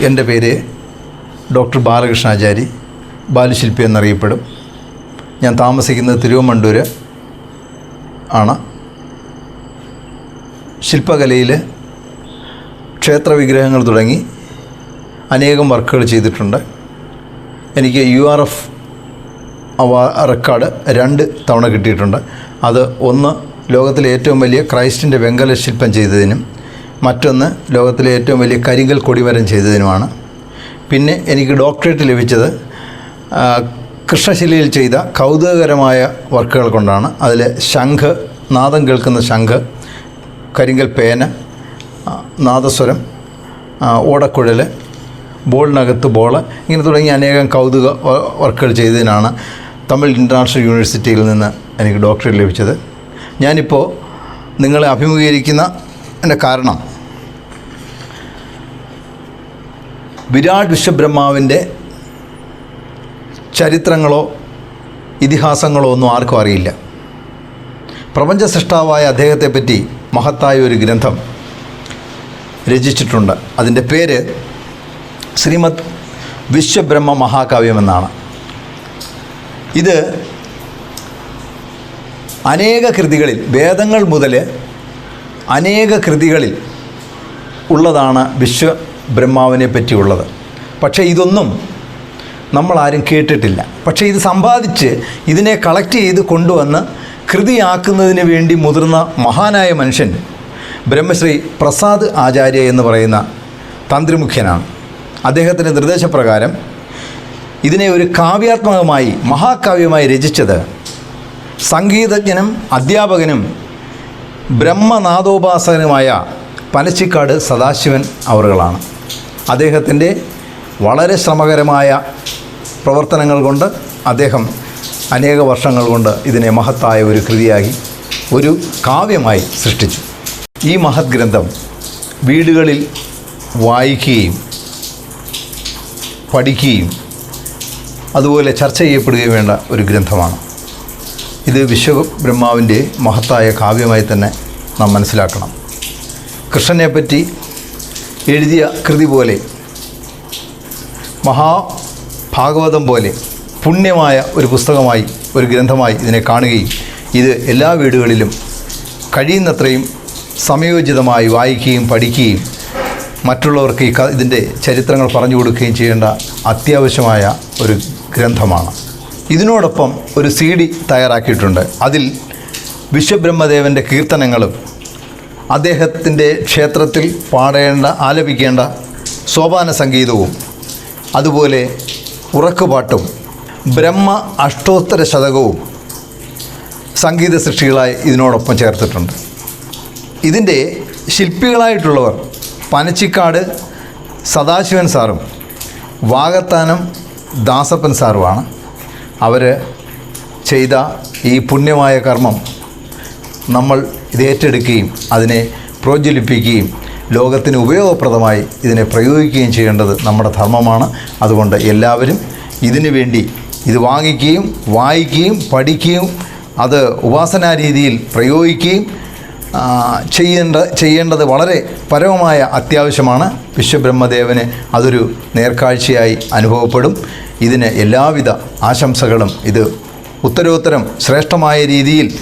എന്റെ പേര് ഡോക്ടർ ബാലകൃഷ്ണാചാരി ബാലുശില്പി എന്നറിയപ്പെടും. ഞാൻ താമസിക്കുന്നത് തിരുവമണ്ടൂർ ആണ്. ശില്പകലയിൽ ക്ഷേത്ര വിഗ്രഹങ്ങൾ തുടങ്ങി അനേകം വർക്കുകൾ ചെയ്തിട്ടുണ്ട്. എനിക്ക് യു ആർ എഫ് അവാ റെക്കോർഡ് രണ്ട് തവണ കിട്ടിയിട്ടുണ്ട്. അത് ഒന്ന് ലോകത്തിലെ ഏറ്റവും വലിയ ക്രൈസ്റ്റിന്റെ വെങ്കല ശില്പം ചെയ്തതിനും മറ്റൊന്ന് ലോകത്തിലെ ഏറ്റവും വലിയ കരിങ്കൽ കൊടിവരം ചെയ്തതിനുമാണ്. പിന്നെ എനിക്ക് ഡോക്ടറേറ്റ് ലഭിച്ചത് കൃഷ്ണശിലയിൽ ചെയ്ത കൗതുകകരമായ വർക്കുകൾ കൊണ്ടാണ്. അതിൽ ശംഖ് നാദം കേൾക്കുന്ന ശംഖ് കരിങ്കൽ പേന നാദസ്വരം ഓടക്കുഴൽ ബോളിനകത്ത് ബോൾ ഇങ്ങനെ തുടങ്ങി അനേകം കൗതുക വർക്കുകൾ ചെയ്തതിനാണ് തമിഴ് ഇന്റർനാഷണൽ യൂണിവേഴ്സിറ്റിയിൽ നിന്ന് എനിക്ക് ഡോക്ടറേറ്റ് ലഭിച്ചത്. ഞാനിപ്പോൾ നിങ്ങളെ അഭിമുഖീകരിക്കുന്ന എന്റെ കാരണം വിരാട് വിശ്വബ്രഹ്മാവിന്റെ ചരിത്രങ്ങളോ ഇതിഹാസങ്ങളോ ഒന്നും ആർക്കും അറിയില്ല. പ്രപഞ്ച സൃഷ്ടാവായ അദ്ദേഹത്തെപ്പറ്റി മഹത്തായ ഒരു ഗ്രന്ഥം രചിച്ചിട്ടുണ്ട്. അതിന്റെ പേര് ശ്രീമദ് വിശ്വബ്രഹ്മ മഹാകാവ്യം എന്നാണ്. ഇത് അനേക കൃതികളിൽ വേദങ്ങൾ മുതൽ അനേക കൃതികളിൽ ഉള്ളതാണ് വിശ്വബ്രഹ്മാവിനെ പറ്റിയുള്ളത് പക്ഷേ ഇതൊന്നും നമ്മളാരും കേട്ടിട്ടില്ല. പക്ഷേ ഇത് സമ്പാദിച്ച് ഇതിനെ കളക്ട് ചെയ്ത് കൊണ്ടുവന്ന് കൃതിയാക്കുന്നതിന് വേണ്ടി മുതിർന്ന മഹാനായ മനുഷ്യൻ ബ്രഹ്മശ്രീ പ്രസാദ് ആചാര്യ എന്ന് പറയുന്ന തന്ത്രിമുഖ്യനാണ്. അദ്ദേഹത്തിന്റെ നിർദ്ദേശപ്രകാരം ഇതിനെ ഒരു കാവ്യാത്മകമായി മഹാകാവ്യമായി രചിച്ചത് സംഗീതജ്ഞനും അധ്യാപകനും ബ്രഹ്മനാഥോപാസകനുമായ പനച്ചിക്കാട് സദാശിവൻ അവറുകളാണ്. അദ്ദേഹത്തിന്റെ വളരെ ശ്രമകരമായ പ്രവർത്തനങ്ങൾ കൊണ്ട് അദ്ദേഹം അനേക വർഷങ്ങൾ കൊണ്ട് ഇതിനെ മഹത്തായ ഒരു കൃതിയായി ഒരു കാവ്യമായി സൃഷ്ടിച്ചു. ഈ മഹത് ഗ്രന്ഥം വീടുകളിൽ വായിക്കുകയും പഠിക്കുകയും അതുപോലെ ചർച്ച ചെയ്യപ്പെടുകയും വേണ്ട ഒരു ഗ്രന്ഥമാണ്. ഇത് വിശ്വബ്രഹ്മാവിന്റെ മഹത്തായ കാവ്യമായി തന്നെ നാം മനസ്സിലാക്കണം. കൃഷ്ണനെപ്പറ്റി എഴുതിയ കൃതി പോലെ മഹാഭാഗവതം പോലെ പുണ്യമായ ഒരു പുസ്തകമായി ഒരു ഗ്രന്ഥമായി ഇതിനെ കാണുകയും ഇത് എല്ലാ വീടുകളിലും കഴിയുന്നത്രയും സമയോചിതമായി വായിക്കുകയും പഠിക്കുകയും മറ്റുള്ളവർക്ക് ഈ ഇതിന്റെ ചരിത്രങ്ങൾ പറഞ്ഞു കൊടുക്കുകയും ചെയ്യേണ്ട അത്യാവശ്യമായ ഒരു ഗ്രന്ഥമാണ്. ഇതിനോടൊപ്പം ഒരു സി ഡി തയ്യാറാക്കിയിട്ടുണ്ട്. അതിൽ വിശ്വബ്രഹ്മദേവന്റെ കീർത്തനങ്ങളും അദ്ദേഹത്തിന്റെ ക്ഷേത്രത്തിൽ പാടേണ്ട ആലപിക്കേണ്ട സോപാന സംഗീതവും അതുപോലെ ഉറക്കുപാട്ടും ബ്രഹ്മ അഷ്ടോത്തര ശതകവും സംഗീത സൃഷ്ടികളായി ഇതിനോടൊപ്പം ചേർത്തിട്ടുണ്ട്. ഇതിന്റെ ശില്പികളായിട്ടുള്ളവർ പനച്ചിക്കാട് സദാശിവൻ സാറും വാകത്താനം ദാസപ്പൻ സാറുമാണ്. അവർ ചെയ്ത ഈ പുണ്യമായ കർമ്മം നമ്മൾ ഇത് ഏറ്റെടുക്കുകയും അതിനെ പ്രോജ്വലിപ്പിക്കുകയും ലോകത്തിന് ഉപയോഗപ്രദമായി ഇതിനെ പ്രയോഗിക്കുകയും ചെയ്യേണ്ടത് നമ്മുടെ ധർമ്മമാണ്. അതുകൊണ്ട് എല്ലാവരും ഇതിനു വേണ്ടി ഇത് വാങ്ങിക്കുകയും വായിക്കുകയും പഠിക്കുകയും അത് ഉപാസനാ രീതിയിൽ പ്രയോഗിക്കുകയും ചെയ്യേണ്ട ചെയ്യേണ്ടത് വളരെ പരമമായ അത്യാവശ്യമാണ്. വിശ്വബ്രഹ്മദേവന് അതൊരു നേർക്കാഴ്ചയായി അനുഭവപ്പെടും. ഇതിന് എല്ലാവിധ ആശംസകളും ഇത് ഉത്തരോത്തരം ശ്രേഷ്ഠമായ രീതിയിൽ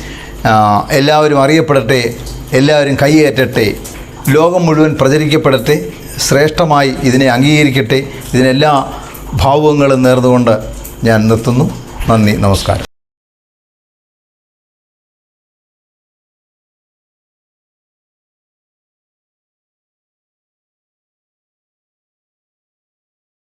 എല്ലാവരും അറിയപ്പെടട്ടെ എല്ലാവരും കൈയേറ്റട്ടെ ലോകം മുഴുവൻ പ്രചരിക്കപ്പെടട്ടെ ശ്രേഷ്ഠമായി ഇതിനെ അംഗീകരിക്കട്ടെ ഇതിനെല്ലാ ഭാവങ്ങളും നേർന്നുകൊണ്ട് ഞാൻ നിർത്തുന്നു. നന്ദി നമസ്കാരം.